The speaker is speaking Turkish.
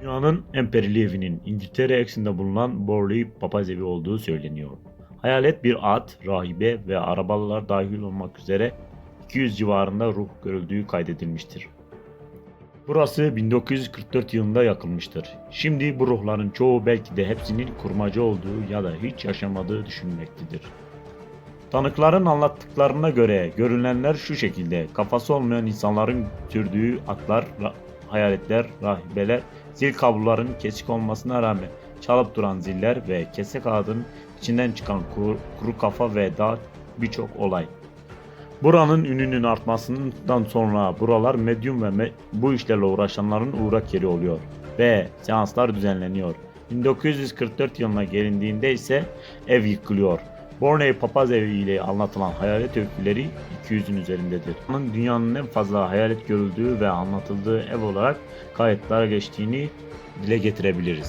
Dünyanın en perili evinin İngiltere eksinde bulunan Borley papaz evi olduğu söyleniyor. Hayalet bir at, rahibe ve arabalar dahil olmak üzere 200 civarında ruh görüldüğü kaydedilmiştir. Burası 1944 yılında yakılmıştır. Şimdi bu ruhların çoğu belki de hepsinin kurmaca olduğu ya da hiç yaşamadığı düşünülmektedir. Tanıkların anlattıklarına göre görünenler şu şekilde kafası olmayan insanların sürdüğü atlar, hayaletler, rahibeler, zil kabloların kesik olmasına rağmen çalıp duran ziller ve kesek ağacın içinden çıkan kuru, kuru kafa ve daha birçok olay. Buranın ününün artmasından sonra buralar medyum ve me- bu işlerle uğraşanların uğrak yeri oluyor ve seanslar düzenleniyor. 1944 yılına gelindiğinde ise ev yıkılıyor. Borneo papaz evi ile anlatılan hayalet öyküleri 200'ün üzerindedir. Bunun dünyanın en fazla hayalet görüldüğü ve anlatıldığı ev olarak kayıtlara geçtiğini dile getirebiliriz.